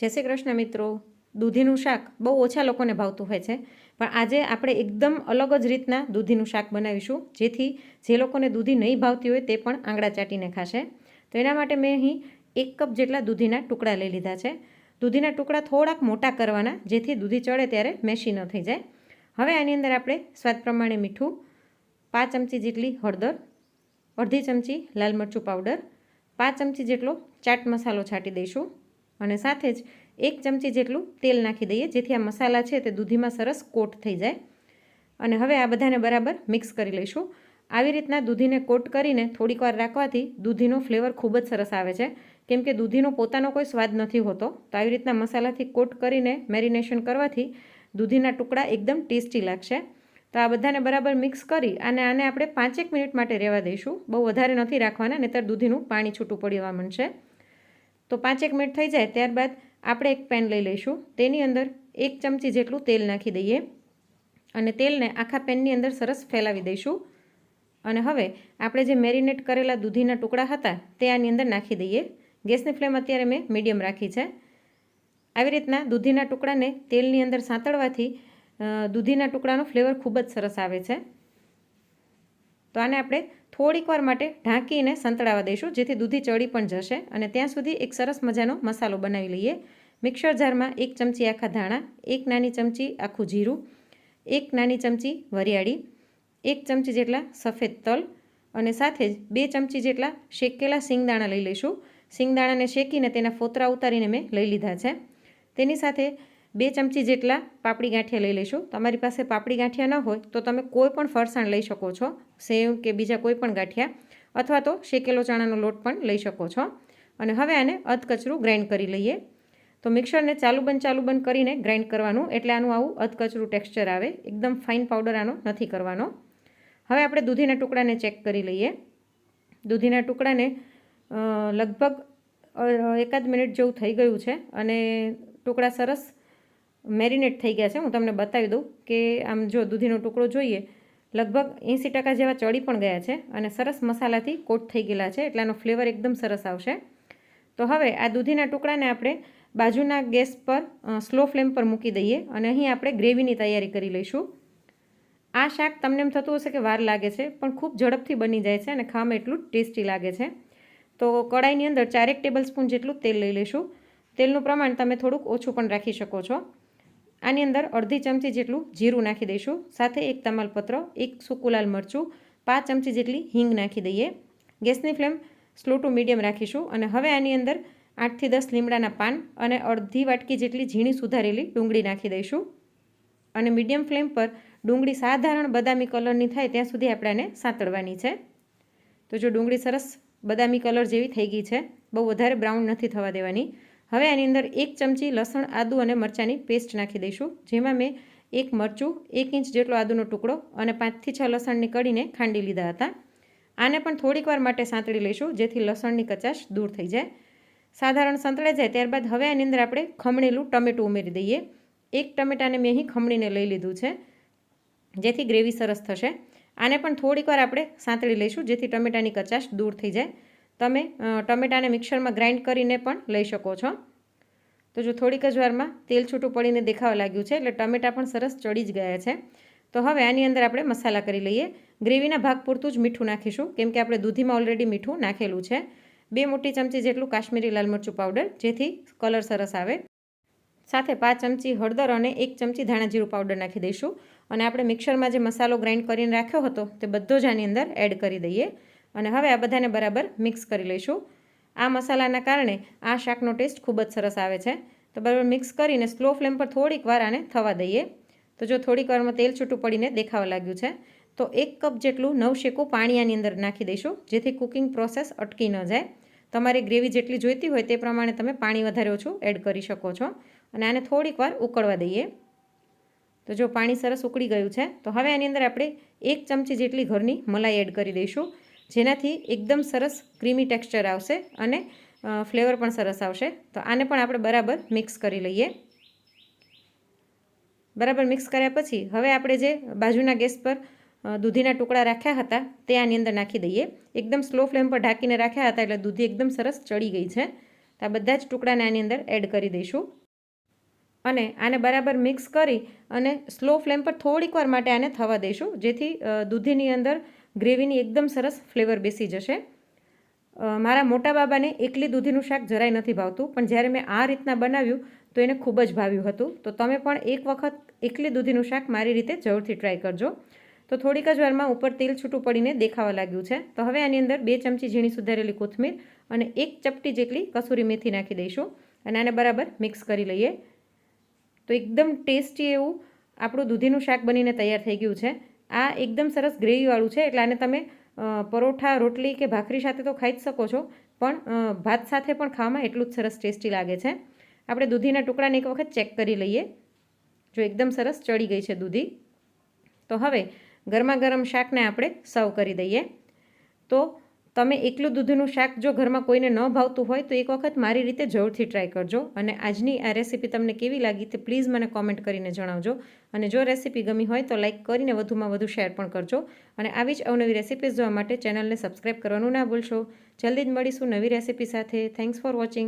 જય શ્રી કૃષ્ણ મિત્રો. દૂધીનું શાક બહુ ઓછા લોકોને ભાવતું હોય છે, પણ આજે આપણે એકદમ અલગ જ રીતના દૂધીનું શાક બનાવીશું, જેથી જે લોકોને દૂધી નહીં ભાવતી હોય તે પણ આંગળા ચાટીને ખાશે. તો એના માટે મેં અહીં એક કપ જેટલા દૂધીના ટુકડા લઈ લીધા છે. દૂધીના ટુકડા થોડાક મોટા કરવાના, જેથી દૂધી ચડે ત્યારે મેશી ન થઈ જાય. હવે આની અંદર આપણે સ્વાદ પ્રમાણે મીઠું, પાંચ ચમચી જેટલી હળદર, અડધી ચમચી લાલ મરચું પાવડર, પાંચ ચમચી જેટલો ચાટ મસાલો છાંટી દઈશું. અને સાથે જ એક ચમચી જેટલું તેલ નાખી દઈએ, જેથી આ મસાલા છે તે દૂધીમાં સરસ કોટ થઈ જાય. અને હવે આ બધાને બરાબર મિક્સ કરી લઈશું. આવી રીતના દૂધીને કોટ કરીને થોડીક વાર રાખવાથી દૂધીનો ફ્લેવર ખૂબ જ સરસ આવે છે. કેમ કે દૂધીનો પોતાનો કોઈ સ્વાદ નથી હોતો, તો આવી રીતના મસાલાથી કોટ કરીને મેરિનેશન કરવાથી દૂધીના ટુકડા એકદમ ટેસ્ટી લાગશે. તો આ બધાને બરાબર મિક્સ કરી અને આને આપણે પાંચેક મિનિટ માટે રહેવા દઈશું. બહુ વધારે નથી રાખવાના, નહીતર દૂધીનું પાણી છૂટું પડવા માંડશે. તો પાંચેક મિનિટ થઈ જાય ત્યારબાદ આપણે એક પેન લઈ લઈશું. તેની અંદર એક ચમચી જેટલું તેલ નાખી દઈએ અને તેલને આખા પેનની અંદર સરસ ફેલાવી દઈશું. અને હવે આપણે જે મેરિનેટ કરેલા દૂધીના ટુકડા હતા તે આની અંદર નાખી દઈએ. ગેસની ફ્લેમ અત્યારે મેં મીડિયમ રાખી છે. આવી રીતના દૂધીના ટુકડાને તેલની અંદર સાંતળવાથી દૂધીના ટુકડાનો ફ્લેવર ખૂબ જ સરસ આવે છે. તો આને આપણે થોડીક વાર માટે ઢાંકીને સંતળાવા દઈશું, જેથી દૂધી ચડી પણ જશે. અને ત્યાં સુધી એક સરસ મજાનો મસાલો બનાવી લઈએ. મિક્સર જારમાં એક ચમચી આખા ધાણા, એક નાની ચમચી આખું જીરું, એક નાની ચમચી વરિયાળી, એક ચમચી જેટલા સફેદ તલ અને સાથે જ બે ચમચી જેટલા શેકેલા સિંગદાણા લઈ લઈશું. સિંગદાણાને શેકીને તેના ફોતરા ઉતારીને મેં લઈ લીધા છે. તેની સાથે બે ચમચી જેટલા પાપડી ગાંઠિયા લઈ લઈશું. તમારી પાસે પાપડી ગાંઠિયા ન હોય તો તમે કોઈ પણ ફરસાણ લઈ શકો છો, સેવ કે બીજા કોઈ પણ ગાંઠિયા, અથવા તો શેકેલો ચણાનો લોટ પણ લઈ શકો છો. અને હવે આને અધકચરું ગ્રાઇન્ડ કરી લઈએ. તો મિક્સરને ચાલુ બંધ ચાલુ બંધ કરીને ગ્રાઇન્ડ કરવાનું, એટલે આનું આવું અધકચરું ટેક્સચર આવે. એકદમ ફાઇન પાવડર આનો નથી કરવાનો. હવે આપણે દૂધીના ટુકડાને ચેક કરી લઈએ. દૂધીના ટુકડાને લગભગ એકાદ મિનિટ જેવું થઈ ગયું છે અને ટુકડા સરસ મેરિનેટ થઈ ગયા છે. હું તમને બતાવી દઉં કે આમ જો દૂધીનો ટુકડો જોઈએ, લગભગ એંસી ટકા જેવા ચડી પણ ગયા છે અને સરસ મસાલાથી કોટ થઈ ગયેલા છે. એટલે આનો ફ્લેવર એકદમ સરસ આવશે. તો હવે આ દૂધીના ટુકડાને આપણે બાજુના ગેસ પર સ્લો ફ્લેમ પર મૂકી દઈએ અને અહીં આપણે ગ્રેવીની તૈયારી કરી લઈશું. આ શાક તમને એમ થતું હશે કે વાર લાગે છે, પણ ખૂબ ઝડપથી બની જાય છે અને ખાવામાં એટલું ટેસ્ટી લાગે છે. તો કડાઈની અંદર ચારેક ટેબલ સ્પૂન જેટલું તેલ લઈ લઈશું. તેલનું પ્રમાણ તમે થોડુંક ઓછું પણ રાખી શકો છો. આની અંદર અડધી ચમચી જેટલું જીરું નાખી દઈશું. સાથે એક તમાલપત્ર, એક સૂકું લાલ મરચું, પાંચ ચમચી જેટલી હિંગ નાખી દઈએ. ગેસની ફ્લેમ સ્લો ટુ મીડિયમ રાખીશું અને હવે આની અંદર આઠથી દસ લીમડાના પાન અને અડધી વાટકી જેટલી ઝીણી સુધારેલી ડુંગળી નાખી દઈશું. અને મીડિયમ ફ્લેમ પર ડુંગળી સાધારણ બદામી કલરની થાય ત્યાં સુધી આપણે આને સાંતળવાની છે. તો જો ડુંગળી સરસ બદામી કલર જેવી થઈ ગઈ છે, બહુ વધારે બ્રાઉન નથી થવા દેવાની. હવે આની અંદર એક ચમચી લસણ, આદુ અને મરચાંની પેસ્ટ નાખી દઈશું, જેમાં મેં એક મરચું, એક ઇંચ જેટલો આદુનો ટુકડો અને પાંચથી છ લસણની કડીને ખાંડી લીધા હતા. આને પણ થોડીક વાર માટે સાંતળી લઈશું, જેથી લસણની કચાશ દૂર થઈ જાય. સાધારણ સંતળાઈ જાય ત્યારબાદ હવે આની અંદર આપણે ખમણેલું ટમેટું ઉમેરી દઈએ. એક ટમેટાને મેં અહીં ખમણીને લઈ લીધું છે, જેથી ગ્રેવી સરસ થશે. આને પણ થોડીક આપણે સાંતળી લઈશું, જેથી ટમેટાની કચાશ દૂર થઈ જાય. તમે ટમેટાને મિક્સરમાં ગ્રાઇન્ડ કરીને પણ લઈ શકો છો. તો જો થોડીક જ વારમાં તેલ છૂટું પડીને દેખાવા લાગ્યું છે, એટલે ટમેટા પણ સરસ ચડી જ ગયા છે. તો હવે આની અંદર આપણે મસાલા કરી લઈએ. ગ્રેવીના ભાગ પૂરતું જ મીઠું નાખીશું, કેમ કે આપણે દૂધીમાં ઓલરેડી મીઠું નાખેલું છે. બે મોટી ચમચી જેટલું કાશ્મીરી લાલ મરચું પાવડર જેથી કલર સરસ આવે. સાથે પાંચ ચમચી હળદર અને એક ચમચી ધાણા જીરું પાવડર નાખી દઈશું. અને આપણે મિક્સરમાં જે મસાલો ગ્રાઇન્ડ કરીને રાખ્યો હતો, તે બધો જ આની અંદર એડ કરી દઈએ. અને હવે આ બધાને બરાબર મિક્સ કરી લઈશું. આ મસાલાના કારણે આ શાકનો ટેસ્ટ ખૂબ જ સરસ આવે છે. તો બરાબર મિક્સ કરીને સ્લો ફ્લેમ પર થોડીક વાર આને થવા દઈએ. તો જો થોડીક વારમાં તેલ છૂટું પડીને દેખાવા લાગ્યું છે, તો એક કપ જેટલું નવશેકું પાણી આની અંદર નાખી દઈશું, જેથી કુકિંગ પ્રોસેસ અટકી ન જાય. તમારે ગ્રેવી જેટલી જોઈતી હોય તે પ્રમાણે તમે પાણી વધારે ઓછું એડ કરી શકો છો. અને આને થોડીક વાર ઉકળવા દઈએ. તો જો પાણી સરસ ઉકળી ગયું છે, તો હવે આની અંદર આપણે એક ચમચી જેટલી ઘરની મલાઈ એડ કરી દઈશું. જેનાથી એકદમ સરસ ક્રીમી ટેક્સચર આવશે અને ફ્લેવર પણ સરસ આવશે. તો આને પણ આપણે બરાબર મિક્સ કરી લઈએ. બરાબર મિક્સ કર્યા પછી હવે આપણે જે બાજુના ગેસ પર દૂધીના ટુકડા રાખ્યા હતા તે આની અંદર નાખી દઈએ. એકદમ સ્લો ફ્લેમ પર ઢાંકીને રાખ્યા હતા એટલે દૂધી એકદમ સરસ ચડી ગઈ છે. તો આ બધા જ ટુકડાને આની અંદર એડ કરી દઈશું. અને આને બરાબર મિક્સ કરી અને સ્લો ફ્લેમ પર થોડીક વાર માટે આને થવા દઈશું. જેથી દૂધીની અંદર ગ્રેવીની એકદમ સરસ ફ્લેવર બેસી જશે. મારા મોટા બાબાને એકલી દૂધીનું શાક જરાય નથી ભાવતું, પણ જ્યારે મેં આ રીતના બનાવ્યું, તો એને ખૂબ જ ભાવ્યું હતું. તો તમે પણ એક વખત એકલી દૂધીનું શાક મારી રીતે જરૂરથી ટ્રાય કરજો. તો થોડીક જ વારમાં ઉપર તેલ છૂટું પડીને દેખાવા લાગ્યું છે. તો હવે આની અંદર બે ચમચી ઝીણી સુધારેલી કોથમીર અને એક ચપટી જેટલી કસૂરી મેથી નાખી દઈશું અને આને બરાબર મિક્સ કરી લઈએ. તો એકદમ ટેસ્ટી એવું આપણું દૂધીનું શાક બનીને તૈયાર થઈ ગયું છે. આ એકદમ સરસ ગ્રેવીવાળું છે, એટલે આને તમે પરોઠા, રોટલી કે ભાખરી સાથે તો ખાઈ જ શકો છો, પણ ભાત સાથે પણ ખાવામાં એટલું જ સરસ ટેસ્ટી લાગે છે. આપણે દૂધીના ટુકડાને એક વખત ચેક કરી લઈએ. જો એકદમ સરસ ચડી ગઈ છે દૂધી, તો હવે ગરમા ગરમ શાકને આપણે સર્વ કરી દઈએ. તો તમે એકલું દૂધનું શાક જો ઘરમાં કોઈને ન ભાવતું હોય તો એક વખત મારી રીતે જરૂરથી ટ્રાય કરજો અને આજની આ રેસીપી તમને કેવી લાગી તે પ્લીઝ મને કોમેન્ટ કરીને જણાવજો. અને જો રેસીપી ગમી હોય તો લાઇક કરીને વધુમાં વધુ શેર પણ કરજો. અને આવી જ અવનવી રેસીપીઝ જોવા માટે ચેનલને સબસ્ક્રાઈબ કરવાનું ના ભૂલશો. જલ્દી જ મળીશું નવી રેસીપી સાથે. Thanks for watching